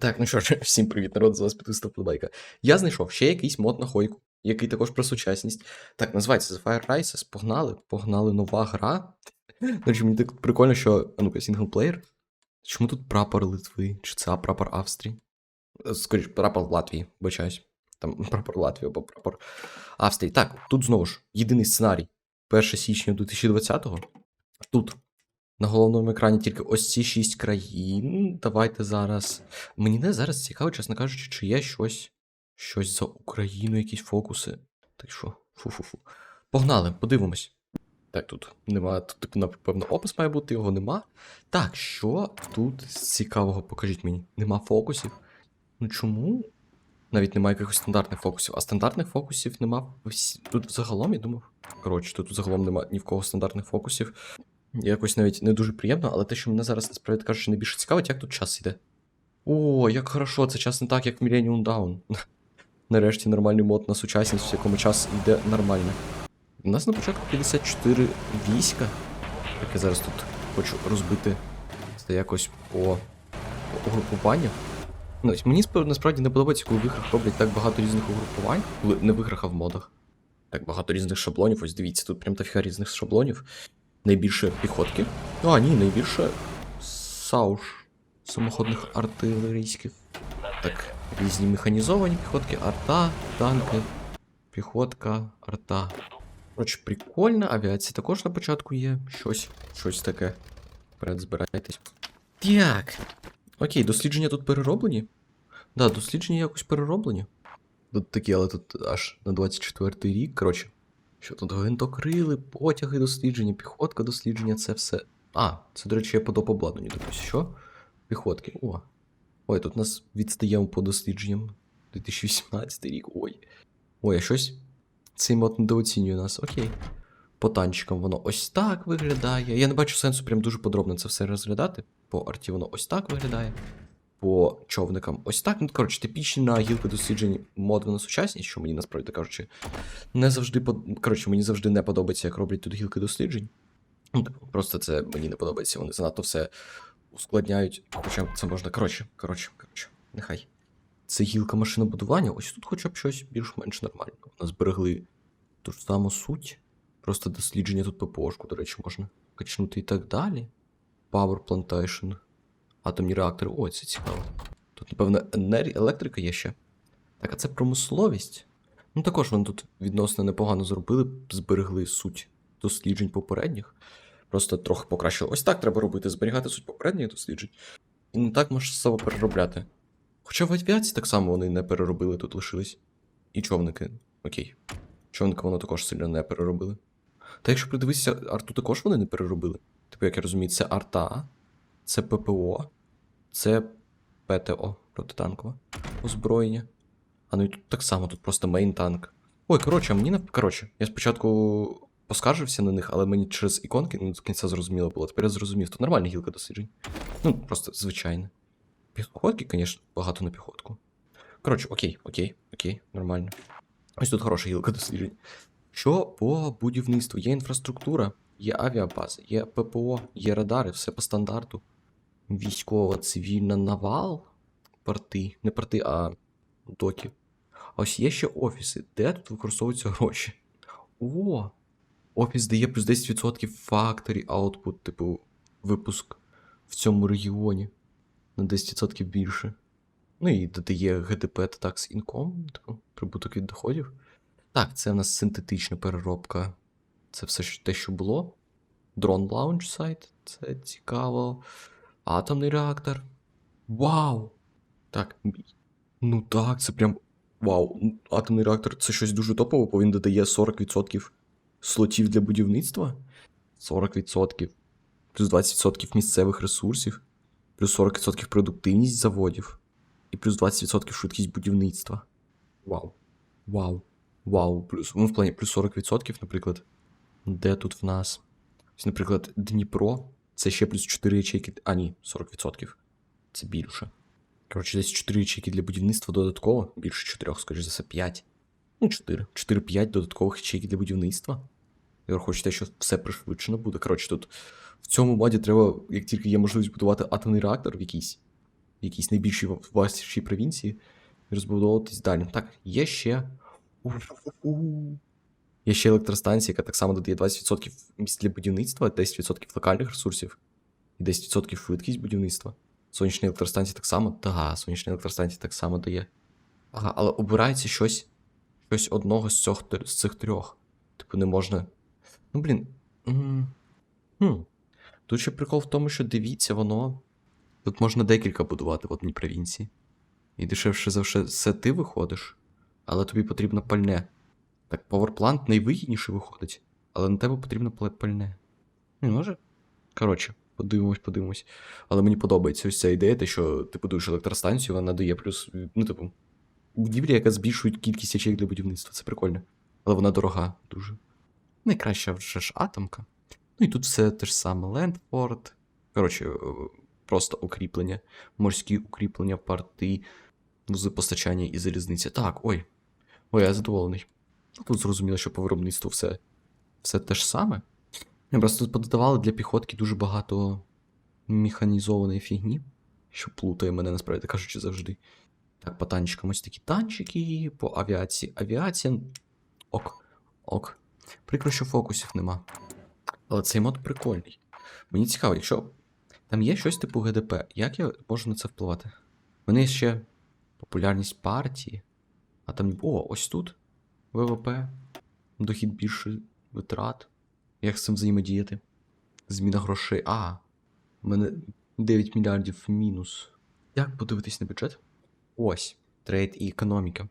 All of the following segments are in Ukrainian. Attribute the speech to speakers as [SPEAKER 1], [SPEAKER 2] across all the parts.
[SPEAKER 1] Так, ну що ж, всім привіт, народ, з вас підписав Плебайка. Я знайшов ще якийсь мод на хойку, який також про сучасність. Так, називається The Fire Rises. Погнали, погнали нова гра. Речі, мені так прикольно, що. А ну-ка, сінглплеєр. Чому тут прапор Литви? Чи це прапор Австрії? Е, Скоріше, прапор Латвії, бачаюсь. Там прапор Латвії або прапор Австрії. Так, тут знову ж єдиний сценарій. 1 січня 2020-го. Тут на головному екрані тільки ось ці шість країн. Давайте зараз. Мені не зараз цікаво, чесно кажучи, чи є щось. Щось за Україну, якісь фокуси. Так що, фу-фу-фу. Погнали, подивимось. Так, тут нема. Тут, типу, напевно, опис має бути, його нема. Так, що тут цікавого, покажіть мені. Нема фокусів. Ну чому? Навіть немає якихось стандартних фокусів, а стандартних фокусів нема. Тут взагалом, я думав. Коротше, тут взагалом нема ні в кого стандартних фокусів. Якось навіть не дуже приємно, але те, що мене зараз насправді кажучи, найбільше цікавить, як тут час іде. О, як хорошо, це час не так, як в Millennium Down. Нарешті нормальний мод на сучасність, в якому час йде нормально. У нас на початку 54 війська. Так я зараз тут хочу розбити це якось по, угрупуваннях. Ну, мені насправді не подобається, коли в іграх роблять так багато різних угрупувань, коли не в іграх, а в модах. Так багато різних шаблонів. Ось дивіться, тут прям дофіга різних шаблонів. Найбільше піхотки. А, ні, найбільше сауш самоходних артилерійських. Так, різні механізовані піхотки, арта, танки, піхотка, арта. Коротше, прикольно, авіація також на початку є. Щось, щось таке. Вперед збирайтесь. Так. Окей, дослідження тут перероблені. Да, дослідження якось перероблені. Тут такі, але тут аж на 24-й рік. Коротше, що тут гвинтокрили, потяги дослідження, піхотка дослідження, це все. А, це, до речі, я по доп. обладнанню дивлюсь. Що? Піхотки. О. Ой, тут нас відстаємо по дослідженням. 2018 рік. Ой. Ой, а щось. Цей мод недооцінює нас. Окей. По танчикам воно ось так виглядає. Я не бачу сенсу прям дуже подробно це все розглядати. По арті воно ось так виглядає. По човникам ось так. Ну, коротше, типічні на гілки досліджень мод на сучасність, що мені насправді кажучи, не завжди под... Коротше, мені завжди не подобається, як роблять тут гілки досліджень. Ну, просто це мені не подобається. Вони занадто все ускладняють. Хоча це можна. Коротше, коротше, коротше, нехай. Це гілка машинобудування. Ось тут хоча б щось більш-менш нормально. У зберегли ту ж саму суть. Просто дослідження тут ППОшку, до речі, можна качнути і так далі. Power Plantation. Атомні реактори. Ой, це цікаво. Тут, напевно, електрика є ще. Так, а це промисловість. Ну також вони тут відносно непогано зробили, зберегли суть досліджень попередніх. Просто трохи покращили. Ось так треба робити, зберігати суть попередніх досліджень. І не так масово переробляти. Хоча в авіації так само вони не переробили, тут лишились. І човники. Окей. Човники воно також сильно не переробили. Та якщо придивитися, арту також вони не переробили. Типу, як я розумію, це арта, це ППО, це ПТО протитанкове озброєння. А ну і тут так само, тут просто мейн танк. Ой, коротше, мені не. Коротше, я спочатку поскаржився на них, але мені через іконки не до кінця зрозуміло було. Тепер я зрозумів, тут нормальна гілка досліджень. Ну, просто звичайна. Піхотки, звісно, багато на піхотку. Коротше, окей, окей, окей, нормально. Ось тут хороша гілка досліджень. Що по будівництву? Є інфраструктура, є авіабази, є ППО, є радари, все по стандарту. Військова, цивільна навал, порти, не порти, а доки. А ось є ще офіси, де тут використовуються гроші. О! Офіс дає плюс 10% факторі аутпут, типу, випуск в цьому регіоні на 10% більше. Ну і додає ГДП та Tax Income, типу, прибуток від доходів. Так, це в нас синтетична переробка. Це все те, що було. Дрон лаунч сайт, це цікаво. Атомний реактор. Вау! Так. Ну так, це прям. Вау. Атомний реактор це щось дуже топове, бо він додає 40% слотів для будівництва. 40%. Плюс 20% місцевих ресурсів, плюс 40% продуктивність заводів, і плюс 20% швидкість будівництва. Вау. Вау. Вау. Плюс. Ну, в плані плюс 40%, наприклад. Де тут в нас? Наприклад, Дніпро. Це ще плюс 4 ячейки. А, ні, 40%. Це більше. Коротше, десь 4 ячейки для будівництва додатково. Більше 4, скоріш за все, 5. Ну, 4. 4-5 додаткових ячейки для будівництва. Я хочете, що все пришвидшено буде. Коротше, тут в цьому моді треба, як тільки є можливість будувати атомний реактор в якийсь, якійсь найбільшій в- вашій провінції розбудовуватись далі. Так, є ще. У-у-у. Є ще електростанція, яка так само додає 20% місць для будівництва, 10% локальних ресурсів і 10% швидкість будівництва. Сонячні електростанції так само? Так, сонячні електростанції так само дає. Ага, але обирається щось, щось одного з цих, з цих трьох. Типу, не можна. Ну, блін. Хм. Тут ще прикол в тому, що дивіться, воно. Тут можна декілька будувати в одній провінції. І дешевше за все ти виходиш, але тобі потрібно пальне. Так, паверплант найвигідніше виходить, але на тебе потрібно пальне. Не може? Коротше, подивимось, подивимось. Але мені подобається ось ця ідея, те, що ти будуєш електростанцію, вона дає плюс. Ну, типу, будівля, яка збільшує кількість ячеїв для будівництва. Це прикольно. Але вона дорога дуже. Найкраща вже ж атомка. Ну і тут все те ж саме Лендфорд. Коротше, е, просто укріплення, морські укріплення, порти, вузи постачання і залізниця. Так, ой. Ой, я задоволений. Ну, Тут зрозуміло, що по виробництву все, все те ж саме. Просто тут пододавали для піхотки дуже багато механізованої фігні, що плутає мене, насправді кажучи, завжди. Так, по танчикам ось такі танчики, по авіації. Авіація. Ок. Ок. Прикро, що фокусів нема. Але цей мод прикольний. Мені цікаво, якщо там є щось типу ГДП, як я можу на це впливати? У мене є ще популярність партії, а там. О, ось тут ВВП, дохід більше витрат. Як з цим взаємодіяти? Зміна грошей. А, у мене 9 мільярдів мінус. Як подивитись на бюджет? Ось, трейд і економіка.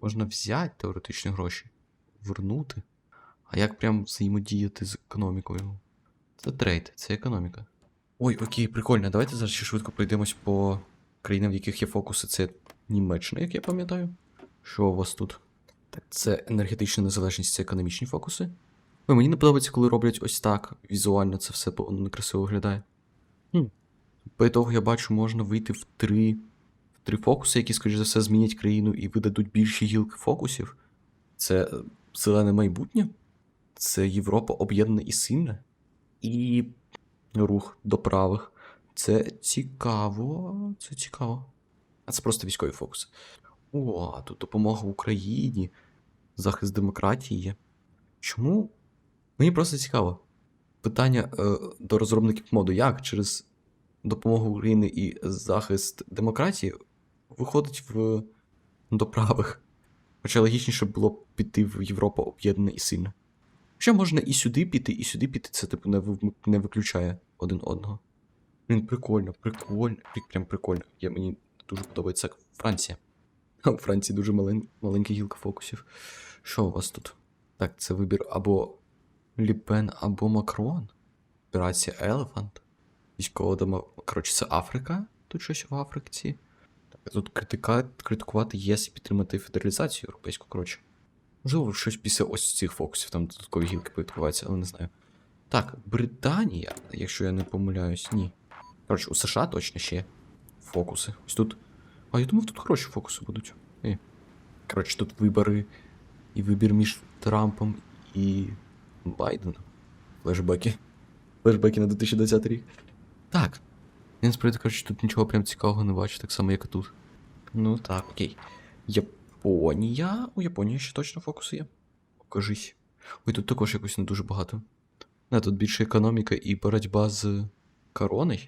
[SPEAKER 1] Можна взяти теоретичні гроші, вернути. А як прям взаємодіяти з економікою? Це трейд, це економіка. Ой, окей, прикольно. Давайте зараз ще швидко пройдемось по країнам, в яких є фокуси. Це Німеччина, як я пам'ятаю. Що у вас тут? Так, це енергетична незалежність, це економічні фокуси. Ой, мені не подобається, коли роблять ось так. Візуально це все воно некрасиво виглядає. Хм. По того я бачу, можна вийти в три, в три фокуси, які, скоріш за все, змінять країну і видадуть більші гілки фокусів. Це е, зелене майбутнє. Це Європа об'єднана і сильна. І рух до правих. Це цікаво. Це цікаво. А це просто військові фокуси. О, тут допомога Україні, захист демократії. Чому? Мені просто цікаво. Питання е, до розробників моду: як через допомогу України і захист демократії виходить в до правих? Хоча логічніше було б піти в Європу об'єднана і сильна. Хоча можна і сюди піти, і сюди піти, це типу не, не виключає один одного. Блін, прикольно, прикольно, прям прикольно. Я, мені дуже подобається Франція. У Франції дуже малень, маленька гілка фокусів. Що у вас тут? Так, це вибір або Ліпен, або Макрон. Операція Елефант. Військова дома. Коротше, це Африка. Тут щось в Африці. Так, тут критика... критикувати ЄС і підтримати федералізацію європейську, коротше. Можливо, щось після ось цих фокусів, там додаткові гілки відбуваються, але не знаю. Так, Британія, якщо я не помиляюсь, ні. Коротше, у США точно ще фокуси. Ось тут. А я думав, тут хороші фокуси будуть. Е. Коротше, тут вибори і вибір між Трампом і Байденом. Флешбеки. Флешбеки на 2020 рік. Так. Я насправді, коротше, тут нічого прям цікавого не бачу, так само, як і тут. Ну так, окей. Японія. У Японії ще точно фокуси є. Покажись. Ой, тут також якось не дуже багато. Не, тут більше економіка і боротьба з короною.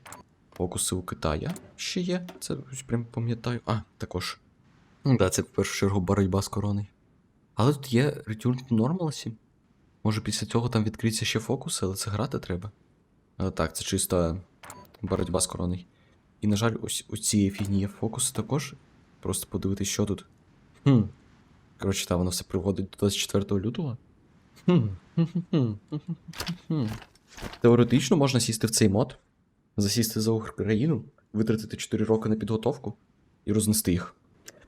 [SPEAKER 1] Фокуси у Китая ще є. Це прям пам'ятаю. А, також. Ну да, це в першу чергу боротьба з короною. Але тут є Return to Normalcy. Може після цього там відкриються ще фокуси, але це грати треба. Але так, це чиста боротьба з короною. І, на жаль, ось у цієї фігні є фокуси також. Просто подивитись, що тут. Хм. Коротше, та воно все приводить до 24 лютого. Хм. Теоретично можна сісти в цей мод, засісти за Україну, витратити 4 роки на підготовку і рознести їх.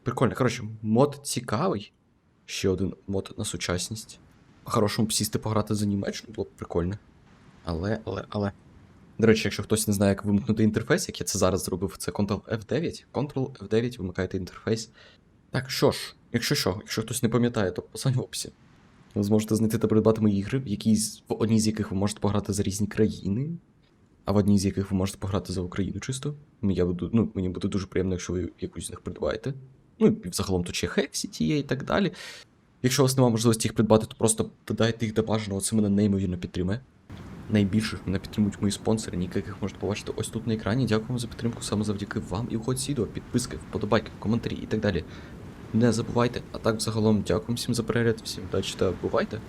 [SPEAKER 1] Прикольно. Коротше, мод цікавий. Ще один мод на сучасність. По-хорошому б сісти пограти за Німеччину було б прикольно. Але, але, але. До речі, якщо хтось не знає, як вимкнути інтерфейс, як я це зараз зробив, це Ctrl F9. Ctrl F9 вимикаєте інтерфейс. Так, що ж, якщо що, якщо хтось не пам'ятає, то посилання в описі. Ви зможете знайти та придбати мої ігри, в, якій, в одній з яких ви можете пограти за різні країни. А в одній з яких ви можете пограти за Україну чисто. Я буду, ну, мені буде дуже приємно, якщо ви якусь з них придбаєте. Ну, і взагалом тут ще Хексіті є і так далі. Якщо у вас немає можливості їх придбати, то просто додайте їх до бажаного, це мене неймовірно підтримує. Найбільше мене підтримують мої спонсори, яких можете побачити ось тут на екрані. Дякую вам за підтримку саме завдяки вам і вход відео, підписки, вподобайки, коментарі і так далі. Не забувайте. А так, взагалом, дякую всім за перегляд, всім удачі та бувайте.